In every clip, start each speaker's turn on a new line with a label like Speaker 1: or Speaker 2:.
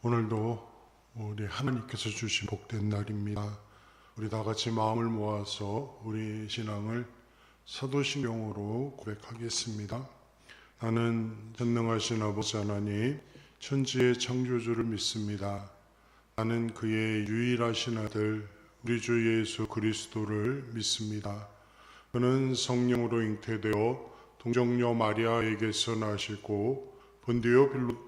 Speaker 1: 오늘도 우리 하나님께서 주신 복된 날입니다. 우리 다 같이 마음을 모아서 우리 신앙을 사도신경으로 고백하겠습니다. 나는 전능하신 아버지 하나님, 천지의 창조주를 믿습니다. 나는 그의 유일하신 아들, 우리 주 예수 그리스도를 믿습니다. 그는 성령으로 잉태되어 동정녀 마리아에게서 나시고 본디오 빌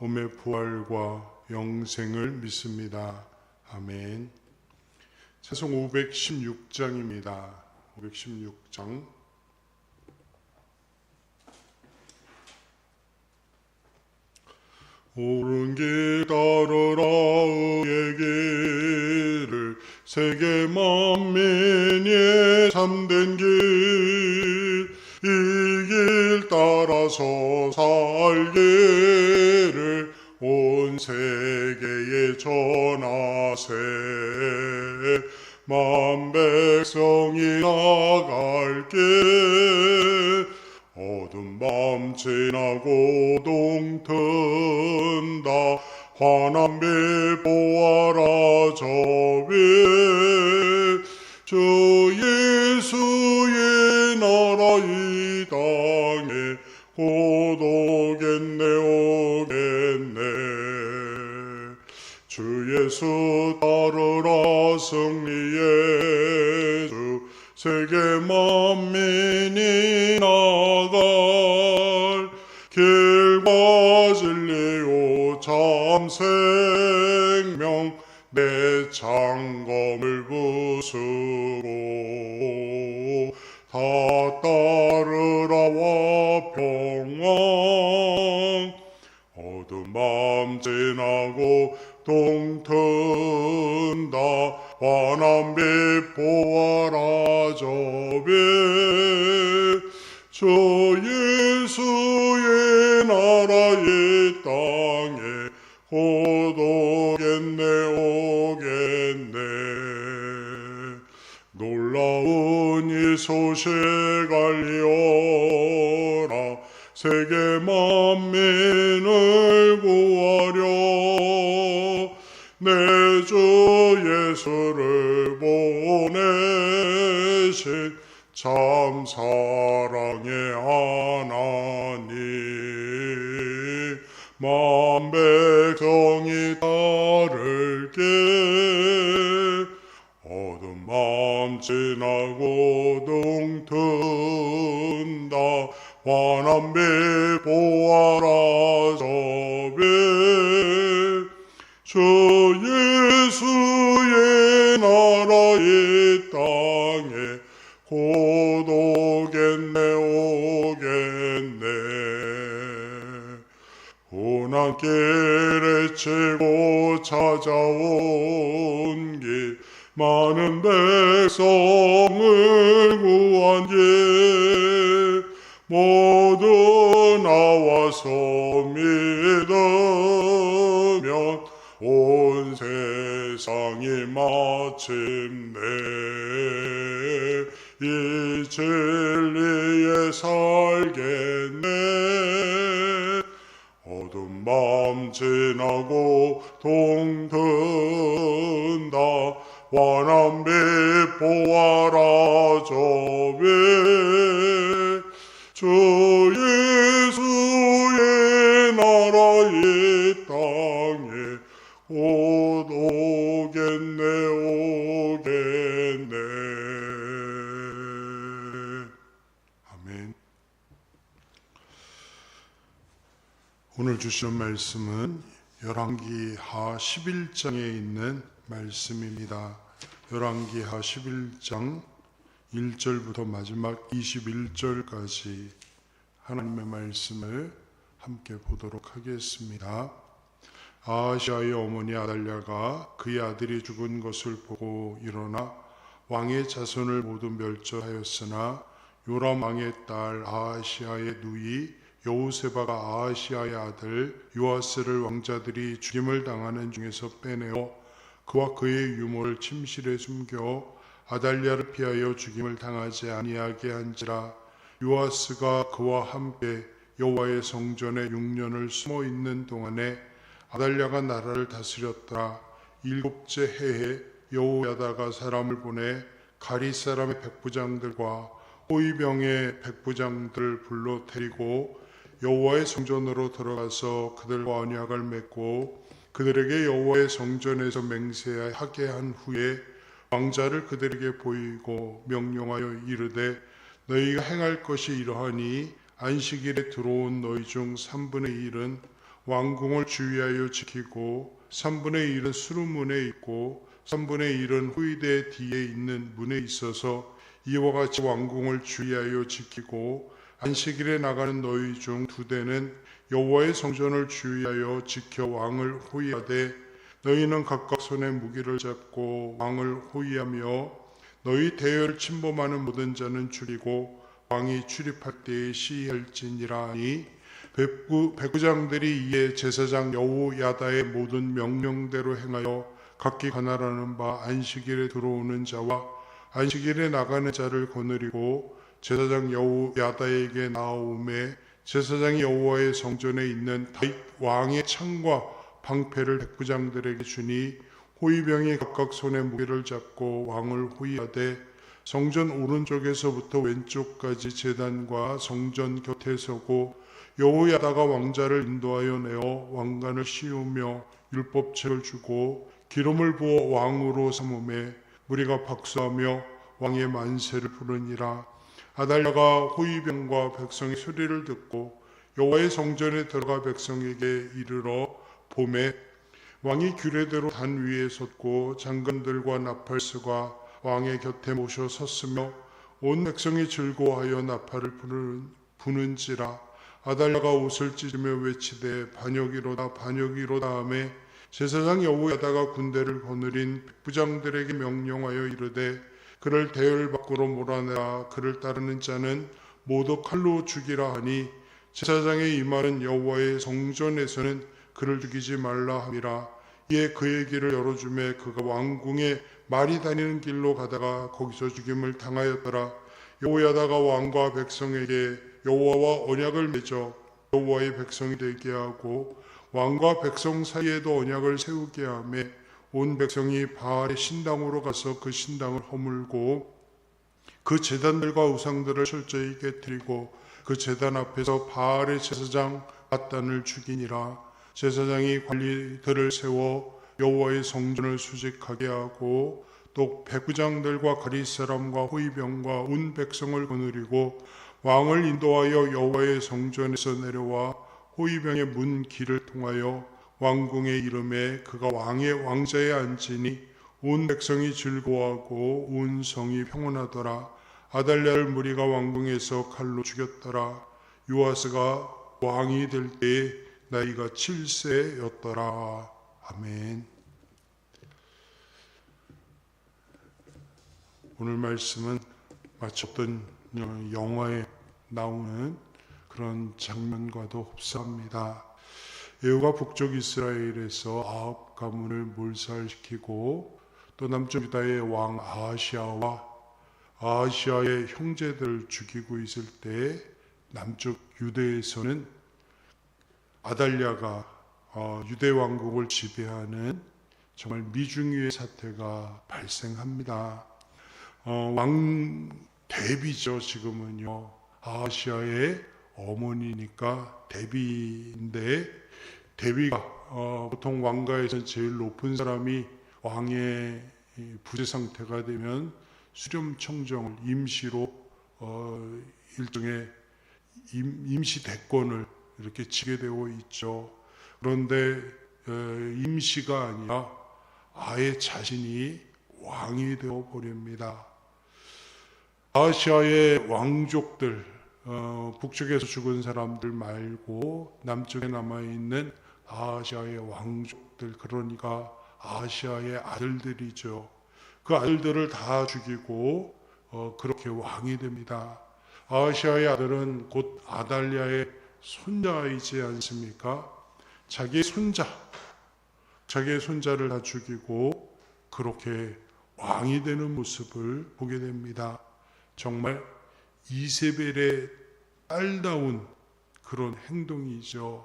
Speaker 1: 몸의 부활과 영생을 믿습니다. 아멘. 찬송 516장입니다. 516장. 옳은 길 따르라 의의 길을 세계 만민이 참된 길 이길 따라서 살기를 온 세계에 전하세. 만 백성이 나갈게 어둠 밤 지나고 동튼다. 환한 빛 보아라 저빛 주 예수의 곧 오겠네 오겠네. 주 예수 따르라 승리의 주 세계 만민이 나갈 길과 진리요 참 생명 내 창검을 부수고 다 따르라 와 평강 어둠 밤 지나고 동튼다. 환한 빛 보아 라 저빛 저 예수의 나라 이 땅에 곧 이 소식 알리오라. 세계 만민 고난 길에 치고 찾아온 길 많은 백성을 구한 길 모두 나와서 믿으면 온 세상이 마침내 이진 어둠 밤 지나고 동튼다. 환한 빛 보아라 저빛 주시는 말씀은 열왕기하 11장에 있는 말씀입니다. 열왕기하 11장 1절부터 마지막 21절까지 하나님의 말씀을 함께 보도록 하겠습니다. 아하시아의 어머니 아달랴가 그의 아들이 죽은 것을 보고 일어나 왕의 자손을 모두 멸절하였으나 요람 왕의 딸 아하시아의 누이 여호세바가 아하시아의 아들 요아스를 왕자들이 죽임을 당하는 중에서 빼내어 그와 그의 유모를 침실에 숨겨 아달랴를 피하여 죽임을 당하지 아니하게 한지라 요아스가 그와 함께 여호와의 성전에 6년을 숨어 있는 동안에 아달랴가 나라를 다스렸더라. 일곱째 해에 여호야다가 사람을 보내 가리 사람의 백부장들과 호위병의 백부장들을 불러 데리고 여호와의 성전으로 들어가서 그들과 언약을 맺고 그들에게 여호와의 성전에서 맹세하게 한 후에 왕자를 그들에게 보이고 명령하여 이르되 너희가 행할 것이 이러하니 안식일에 들어온 너희 중 3분의 1은 왕궁을 주의하여 지키고 3분의 1은 수루문에 있고 3분의 1은 후이대 뒤에 있는 문에 있어서 이와 같이 왕궁을 주의하여 지키고 안식일에 나가는 너희 중 두 대는 여호와의 성전을 주의하여 지켜 왕을 호위하되 너희는 각각 손에 무기를 잡고 왕을 호위하며 너희 대열을 침범하는 모든 자는 줄이고 왕이 출입할 때에 시할지니라니 백부, 백부장들이 이에 제사장 여호야다의 모든 명령대로 행하여 각기 관할하는 바 안식일에 들어오는 자와 안식일에 나가는 자를 거느리고 제사장 여호야다에게 나아오매 제사장이 여호와의 성전에 있는 다윗 왕의 창과 방패를 백부장들에게 주니 호위병이 각각 손에 무게를 잡고 왕을 호위하되 성전 오른쪽에서부터 왼쪽까지 제단과 성전 곁에 서고 여호야다가 왕자를 인도하여 내어 왕관을 씌우며 율법책을 주고 기름을 부어 왕으로 삼음에 무리가 박수하며 왕의 만세를 부르니라 아달랴가 호위병과 백성의 소리를 듣고 여호와의 성전에 들어가 백성에게 이르러 봄에 왕이 규례대로 단 위에 섰고 장관들과 나팔스가 왕의 곁에 모셔 섰으며 온 백성이 즐거워하여 나팔을 부는, 부는지라 아달랴가 옷을 찢으며 외치되 반역이로다 반역이로다 하매 제사장 여호야다가 군대를 거느린 부장들에게 명령하여 이르되 그를 대열 밖으로 몰아내라. 그를 따르는 자는 모두 칼로 죽이라 하니 제사장의 이 말은 여호와의 성전에서는 그를 죽이지 말라 함이라. 이에 그의 길을 열어주매 그가 왕궁에 말이 다니는 길로 가다가 거기서 죽임을 당하였더라. 여호야다가 왕과 백성에게 여호와와 언약을 맺어 여호와의 백성이 되게 하고 왕과 백성 사이에도 언약을 세우게 하며 온 백성이 바알의 신당으로 가서 그 신당을 허물고 그 제단들과 우상들을 철저히 깨뜨리고 그 제단 앞에서 바알의 제사장 아단을 죽이니라. 제사장이 관리들을 세워 여호와의 성전을 수직하게 하고 또 백부장들과 가리 사람과 호위병과 온 백성을 거느리고 왕을 인도하여 여호와의 성전에서 내려와 호위병의 문 길을 통하여 왕궁의 이름에 그가 왕의 왕자에 앉으니 온 백성이 즐거워하고 온 성이 평온하더라. 아달랴를 무리가 왕궁에서 칼로 죽였더라. 요아스가 왕이 될 때에 나이가 7세였더라. 아멘. 오늘 말씀은 마치 어떤 영화에 나오는 그런 장면과도 흡사합니다. 여호가 북쪽 이스라엘에서 아합 가문을 몰살시키고 또 남쪽 유다의 왕 아하시아와 아하시아의 형제들을 죽이고 있을 때 남쪽 유대에서는 아달랴가 어, 유대 왕국을 지배하는 정말 미중유의 사태가 발생합니다. 어, 왕 대비죠 지금은요 아시아의 어머니니까 대비인데 대비가 어, 보통 왕가에서 제일 높은 사람이 왕의 부재 상태가 되면 수렴 청정을 임시로 어, 일종의 임, 임시 대권을 이렇게 지게 되어 있죠. 그런데 어, 임시가 아니라 아예 자신이 왕이 되어 버립니다. 아시아의 왕족들 어, 북쪽에서 죽은 사람들 말고 남쪽에 남아 있는 아시아의 왕족들 그러니까 아시아의 아들들이죠. 그 아들들을 다 죽이고 어, 그렇게 왕이 됩니다. 아시아의 아들은 곧 아달랴의 손자이지 않습니까? 자기 손자, 자기의 손자를 다 죽이고 그렇게 왕이 되는 모습을 보게 됩니다. 정말 이세벨의 딸다운 그런 행동이죠.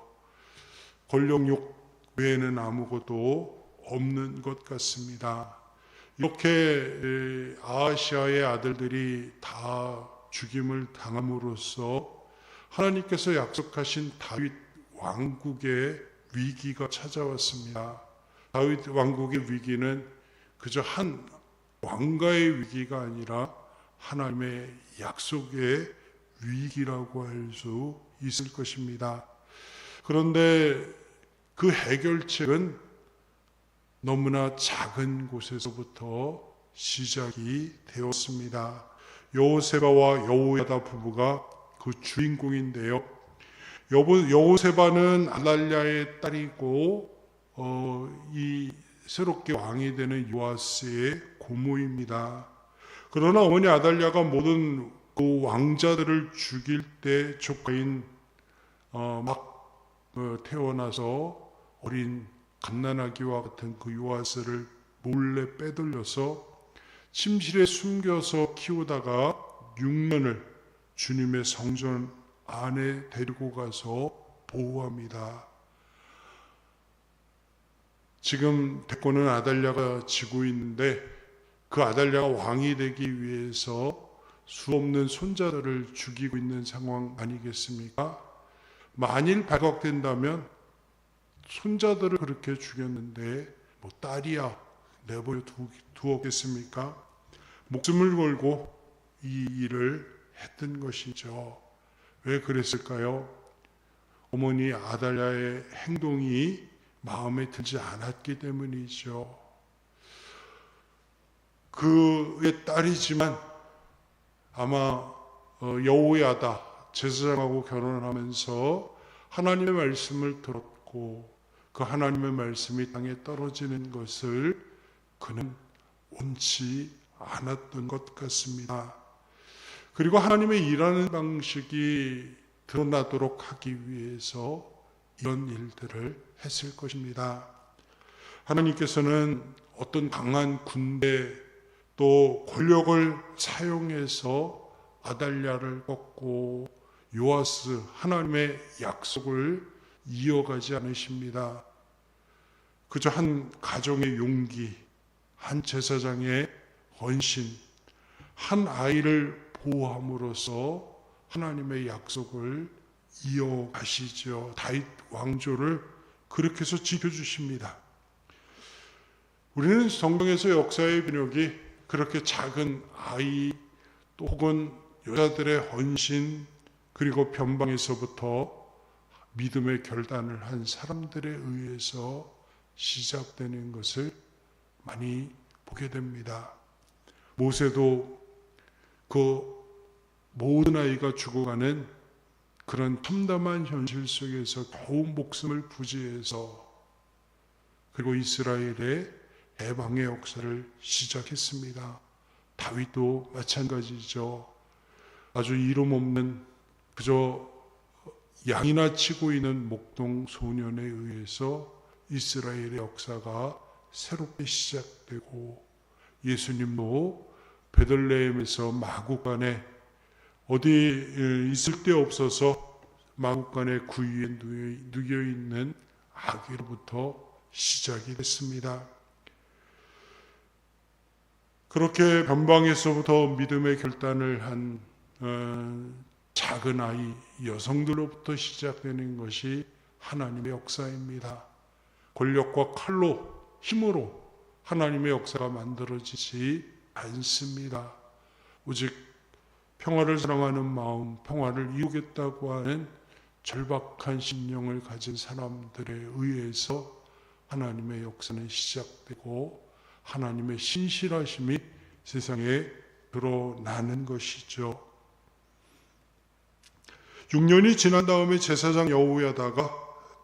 Speaker 1: 권력욕 외에는 아무것도 없는 것 같습니다. 이렇게 아시아의 아들들이 다 죽임을 당함으로써 하나님께서 약속하신 다윗 왕국의 위기가 찾아왔습니다. 다윗 왕국의 위기는 그저 한 왕가의 위기가 아니라 하나님의 약속의 위기라고 할 수 있을 것입니다. 그런데 그 해결책은 너무나 작은 곳에서부터 시작이 되었습니다. 여호세바와 여호야다 부부가 그 주인공인데요. 여호세바는 아달랴의 딸이고 어, 이 새롭게 왕이 되는 요아스의 고모입니다. 그러나 어머니 아달랴가 모든 그 왕자들을 죽일 때 조카인 어, 막 어, 태어나서 어린 갓난아기와 같은 그 요아스를 몰래 빼돌려서 침실에 숨겨서 키우다가 6년을 주님의 성전 안에 데리고 가서 보호합니다. 지금 대권은 아달랴가 지고 있는데 그 아달랴가 왕이 되기 위해서 수 없는 손자들을 죽이고 있는 상황 아니겠습니까? 만일 발각된다면 손자들을 그렇게 죽였는데 뭐 딸이야 내버려 두었겠습니까? 목숨을 걸고 이 일을 했던 것이죠. 왜 그랬을까요? 어머니 아달랴의 행동이 마음에 들지 않았기 때문이죠. 그의 딸이지만 아마 어, 여호야다 제사장하고 결혼하면서 하나님의 말씀을 들었고 그 하나님의 말씀이 땅에 떨어지는 것을 그는 원치 않았던 것 같습니다. 그리고 하나님의 일하는 방식이 드러나도록 하기 위해서 이런 일들을 했을 것입니다. 하나님께서는 어떤 강한 군대 또 권력을 사용해서 아달랴를 꺾고 요아스 하나님의 약속을 이어가지 않으십니다. 그저 한 가정의 용기, 한 제사장의 헌신, 한 아이를 보호함으로써 하나님의 약속을 이어가시죠. 다윗 왕조를 그렇게 해서 지켜주십니다. 우리는 성경에서 역사의 변혁이 그렇게 작은 아이 또 혹은 여자들의 헌신 그리고 변방에서부터 믿음의 결단을 한 사람들에 의해서 시작되는 것을 많이 보게 됩니다. 모세도 그 모든 아이가 죽어가는 그런 참담한 현실 속에서 겨우 목숨을 부지해서 그리고 이스라엘의 해방의 역사를 시작했습니다. 다윗도 마찬가지죠. 아주 이름 없는 그저 양이나 치고 있는 목동 소년에 의해서 이스라엘의 역사가 새롭게 시작되고 예수님도 베들레헴에서 마구간에 어디 있을 데 없어서 마구간의 구유에 누여 있는 아기로부터 시작이 됐습니다. 그렇게 변방에서부터 믿음의 결단을 한 어, 작은 아이 여성들로부터 시작되는 것이 하나님의 역사입니다. 권력과 칼로 힘으로 하나님의 역사가 만들어지지 않습니다. 오직 평화를 사랑하는 마음, 평화를 이루겠다고 하는 절박한 심령을 가진 사람들에 의해서 하나님의 역사는 시작되고 하나님의 신실하심이 세상에 드러나는 것이죠. 6년이 지난 다음에 제사장 여호야다가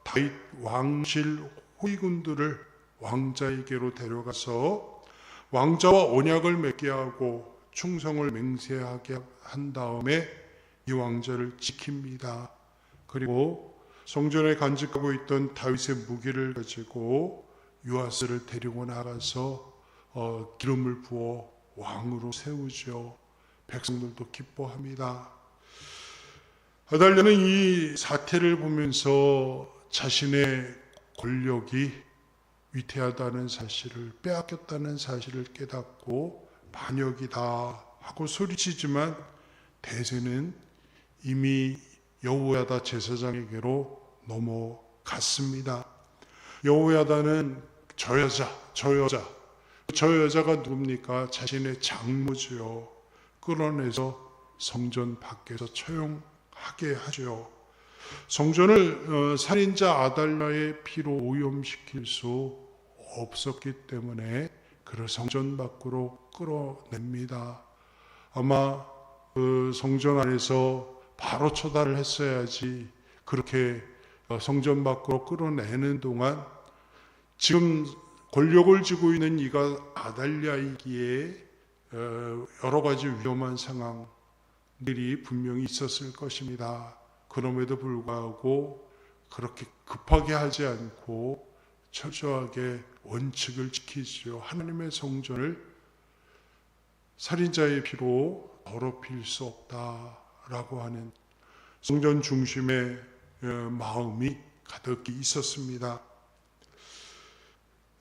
Speaker 1: 다윗 왕실 호위군들을 왕자에게로 데려가서 왕자와 언약을 맺게 하고 충성을 맹세하게 한 다음에 이 왕자를 지킵니다. 그리고 성전에 간직하고 있던 다윗의 무기를 가지고 요아스를 데리고 나가서 어, 기름을 부어 왕으로 세우죠. 백성들도 기뻐합니다. 아달랴는 이 사태를 보면서 자신의 권력이 위태하다는 사실을 빼앗겼다는 사실을 깨닫고 반역이다 하고 소리치지만 대세는 이미 여호야다 제사장에게로 넘어갔습니다. 여호야다는 저 여자, 저 여자, 저 여자가 누굽니까? 자신의 장모지요. 끌어내서 성전 밖에서 처형하게 하죠. 성전을 어, 살인자 아달라의 피로 오염시킬 수 없었기 때문에 그를 성전 밖으로 끌어냅니다. 아마 그 성전 안에서 바로 처단을 했어야지 그렇게 어, 성전 밖으로 끌어내는 동안 지금 권력을 쥐고 있는 이가 아달랴이기에 어, 여러 가지 위험한 상황들이 분명히 있었을 것입니다. 그럼에도 불구하고 그렇게 급하게 하지 않고 철저하게 원칙을 지키지요. 하나님의 성전을 살인자의 피로 더럽힐 수 없다라고 하는 성전 중심의 어, 마음이 가득히 있었습니다.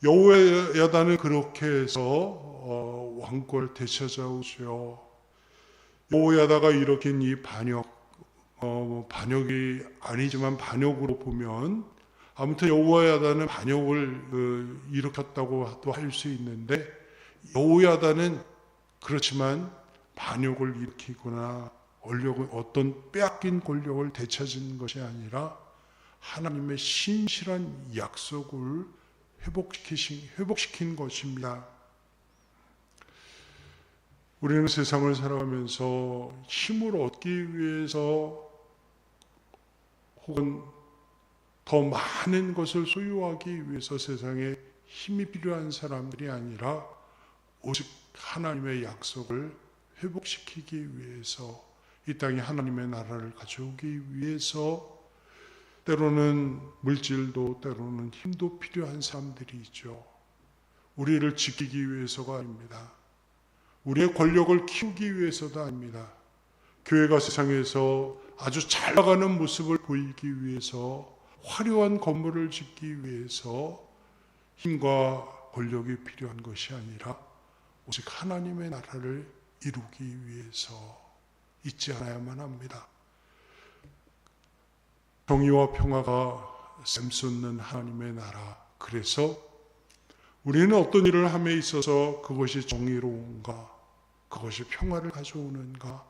Speaker 1: 여호야다는 그렇게 해서 어, 왕권을 되찾아오죠. 여호야다가 일으킨 이 반역, 어, 반역이 아니지만 반역으로 보면 아무튼 여호야다는 반역을 어, 일으켰다고 할수 있는데 여호야다는 그렇지만 반역을 일으키거나 권력을 어떤 빼앗긴 권력을 되찾은 것이 아니라 하나님의 신실한 약속을 회복시키신, 회복시킨 것입니다. 우리는 세상을 살아가면서 힘을 얻기 위해서 혹은 더 많은 것을 소유하기 위해서 세상에 힘이 필요한 사람들이 아니라 오직 하나님의 약속을 회복시키기 위해서 이 땅에 하나님의 나라를 가져오기 위해서 때로는 물질도 때로는 힘도 필요한 사람들이 있죠. 우리를 지키기 위해서가 아닙니다. 우리의 권력을 키우기 위해서도 아닙니다. 교회가 세상에서 아주 잘 나가는 모습을 보이기 위해서 화려한 건물을 짓기 위해서 힘과 권력이 필요한 것이 아니라 오직 하나님의 나라를 이루기 위해서 잊지 않아야만 합니다. 정의와 평화가 샘솟는 하나님의 나라. 그래서 우리는 어떤 일을 함에 있어서 그것이 정의로운가, 그것이 평화를 가져오는가,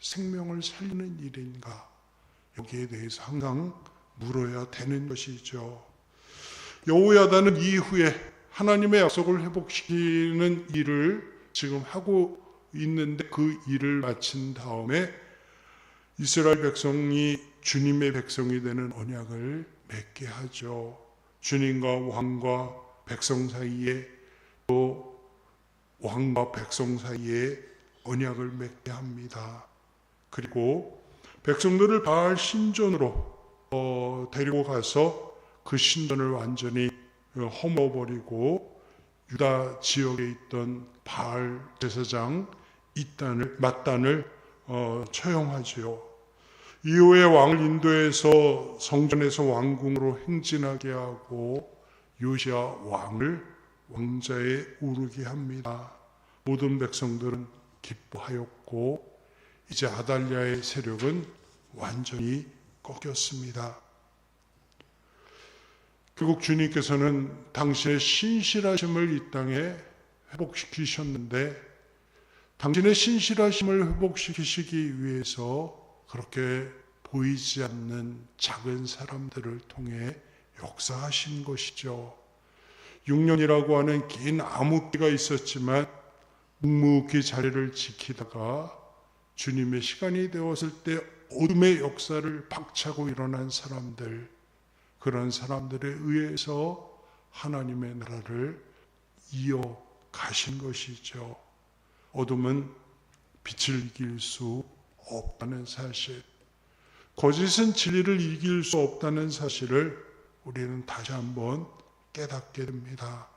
Speaker 1: 생명을 살리는 일인가, 여기에 대해서 항상 물어야 되는 것이죠. 여호야다는 이후에 하나님의 약속을 회복시키는 일을 지금 하고 있는데 그 일을 마친 다음에 이스라엘 백성이 주님의 백성이 되는 언약을 맺게 하죠. 주님과 왕과 백성 사이에 또 왕과 백성 사이에 언약을 맺게 합니다. 그리고 백성들을 바알 신전으로 어, 데리고 가서 그 신전을 완전히 허물어버리고 유다 지역에 있던 바알 제사장 이단을 맞단을 어, 처형하지요. 이후에 왕을 인도해서 성전에서 왕궁으로 행진하게 하고 요시아 왕을 왕자에 오르게 합니다. 모든 백성들은 기뻐하였고 이제 아달랴의 세력은 완전히 꺾였습니다. 결국 주님께서는 당신의 신실하심을 이 땅에 회복시키셨는데 당신의 신실하심을 회복시키시기 위해서 그렇게 보이지 않는 작은 사람들을 통해 역사하신 것이죠. 6년이라고 하는 긴 암흑기가 있었지만 묵묵히 자리를 지키다가 주님의 시간이 되었을 때 어둠의 역사를 박차고 일어난 사람들 그런 사람들에 의해서 하나님의 나라를 이어 가신 것이죠. 어둠은 빛을 이길 수 없다는 사실. 거짓은 진리를 이길 수 없다는 사실을 우리는 다시 한번 깨닫게 됩니다.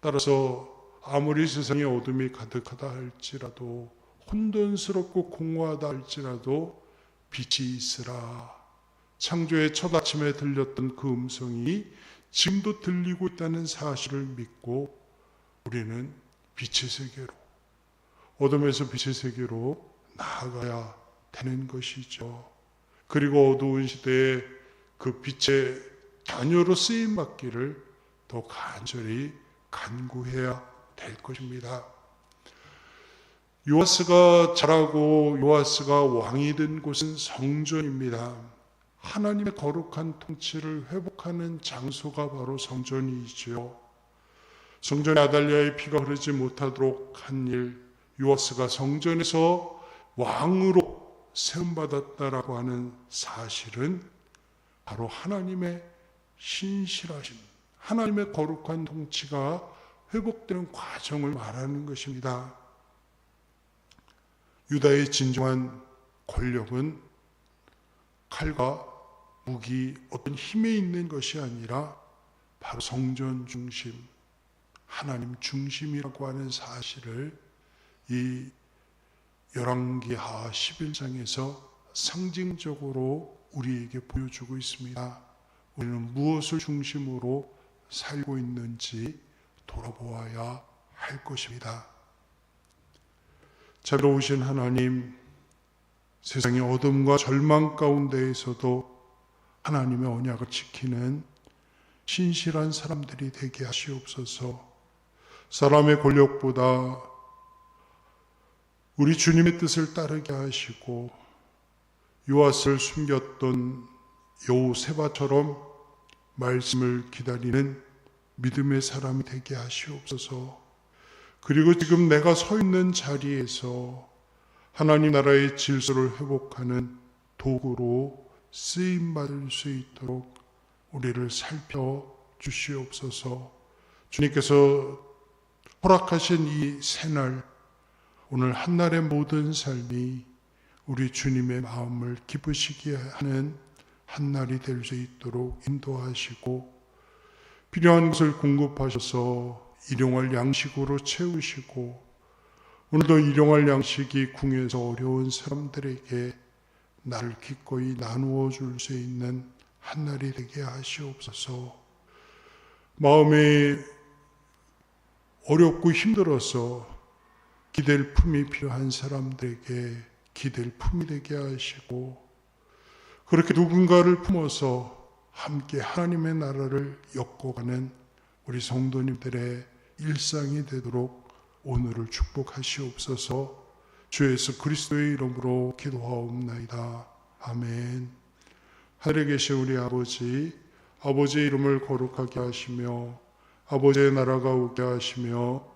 Speaker 1: 따라서 아무리 세상에 어둠이 가득하다 할지라도 혼돈스럽고 공허하다 할지라도 빛이 있으라. 창조의 첫 아침에 들렸던 그 음성이 지금도 들리고 있다는 사실을 믿고 우리는 빛의 세계로 어둠에서 빛의 세계로 나아가야 되는 것이죠. 그리고 어두운 시대에 그 빛의 단요로 쓰임 받기를 더 간절히 간구해야 될 것입니다. 요아스가 자라고 요아스가 왕이 된 곳은 성전입니다. 하나님의 거룩한 통치를 회복하는 장소가 바로 성전이지요. 성전에 아달리아의 피가 흐르지 못하도록 한 일, 요아스가 성전에서 왕으로 세움받았다라고 하는 사실은 바로 하나님의 신실하심, 하나님의 거룩한 통치가 회복되는 과정을 말하는 것입니다. 유다의 진정한 권력은 칼과 무기, 어떤 힘에 있는 것이 아니라 바로 성전 중심, 하나님 중심이라고 하는 사실을 이 열왕기하 11장에서 상징적으로 우리에게 보여주고 있습니다. 우리는 무엇을 중심으로 살고 있는지 돌아보아야 할 것입니다. 자비로우신 하나님, 세상의 어둠과 절망 가운데에서도 하나님의 언약을 지키는 신실한 사람들이 되게 하시옵소서. 사람의 권력보다 우리 주님의 뜻을 따르게 하시고 요아스를 숨겼던 여호세바처럼 말씀을 기다리는 믿음의 사람이 되게 하시옵소서. 그리고 지금 내가 서 있는 자리에서 하나님 나라의 질서를 회복하는 도구로 쓰임 받을 수 있도록 우리를 살펴 주시옵소서. 주님께서 허락하신 이 새날 오늘 한날의 모든 삶이 우리 주님의 마음을 기쁘시게 하는 한날이 될 수 있도록 인도하시고 필요한 것을 공급하셔서 일용할 양식으로 채우시고 오늘도 일용할 양식이 궁에서 어려운 사람들에게 나를 기꺼이 나누어 줄 수 있는 한날이 되게 하시옵소서. 마음이 어렵고 힘들어서 기댈 품이 필요한 사람들에게 기댈 품이 되게 하시고 그렇게 누군가를 품어서 함께 하나님의 나라를 엮어가는 우리 성도님들의 일상이 되도록 오늘을 축복하시옵소서 주 예수 그리스도의 이름으로 기도하옵나이다. 아멘. 하늘에 계신 우리 아버지, 아버지의 이름을 거룩하게 하시며 아버지의 나라가 오게 하시며